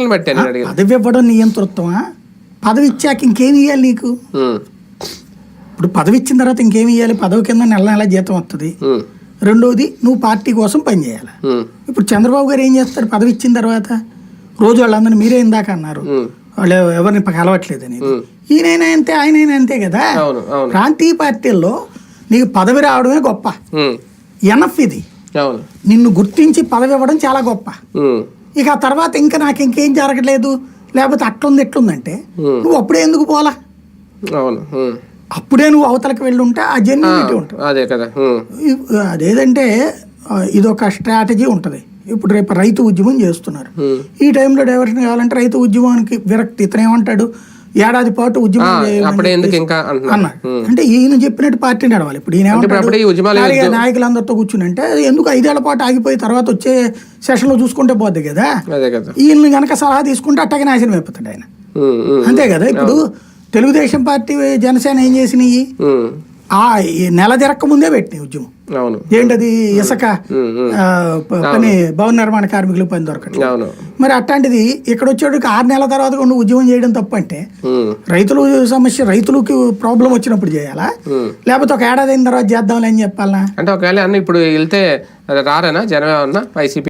అని అడిగాను. పదవి ఇవ్వడం నియంతృత్వమా పదవి ఇచ్చాక ఇంకేం ఇవ్వాలి నీకు? ఇప్పుడు పదవి ఇచ్చిన తర్వాత ఇంకేం ఇవ్వాలి పదవి కింద నెల నెల జీతం వస్తుంది రెండోది నువ్వు పార్టీ కోసం పనిచేయాలి ఇప్పుడు చంద్రబాబు గారు ఏం చేస్తారు? పదవి ఇచ్చిన తర్వాత రోజు వాళ్ళందరినీ మీరే ఇందాక అన్నారు. వాళ్ళు ఎవరిని కలవట్లేదని ఉమ్. ఈయనైనా అంతే ఆయనైనా అంతే కదా? ప్రాంతీయ పార్టీల్లో నీకు పదవి రావడమే గొప్ప. ఎనఫ్ ఇది. నిన్ను గుర్తించి పదవి ఇవ్వడం చాలా గొప్ప. ఇక ఆ తర్వాత ఇంకా నాకు ఇంకేం జరగట్లేదు. లేకపోతే అట్లుంది ఎట్లుందంటే నువ్వు అప్పుడే ఎందుకు పోలా అవును. అప్పుడే నువ్వు అవతలకి వెళ్ళి ఉంటే ఆ జెన్యునిటీ ఉంటుంది. అదే కదా అదేదంటే ఇదొక స్ట్రాటజీ ఉంటుంది. ఇప్పుడు రేపు రైతు ఉద్యమం చేస్తున్నారు. ఈ టైంలో డైవర్షన్ కావాలంటే రైతు ఉద్యమానికి విరక్తి ఇతను ఏమంటాడు? ఏడాది పాటు ఉద్యమం ఎందుకు ఇంకా అన్నాడు. అంటే ఈయన చెప్పినట్టు పార్టీ నడవాలి. ఇప్పుడు ఈయన నాయకులందరితో కూర్చుని అంటే ఎందుకు ఐదేళ్ళ పాటు ఆగిపోయి తర్వాత వచ్చే సెషన్లో చూసుకుంటే పోద్ది కదా? ఈయన కనుక సలహా తీసుకుంటే అట్టగే నాశనం అయిపోతాడు ఆయన. అంతే కదా? ఇప్పుడు తెలుగుదేశం పార్టీ జనసేన ఏం చేసినాయి? ఆ నెల తిరక్క ముందే పెట్టినాయి ఉద్యమం. ఏంటది? ఇసుక పని భవన నిర్మాణ కార్మికులు పని దొరకట్లేదు. మరి అట్లాంటిది ఇక్కడ వచ్చేటికి ఆరు నెలల తర్వాత నువ్వు ఉద్యమం చేయడం తప్పు అంటే రైతులు సమస్య రైతులకి ప్రాబ్లం వచ్చినప్పుడు చేయాలా. లేకపోతే ఒక ఏడాది అయిన తర్వాత చేద్దాంలే అని చెప్పాలా అంటే ఒకవేళ అన్న ఇప్పుడు వెళ్తే రారేనా జనం ఏమన్నా వైసీపీ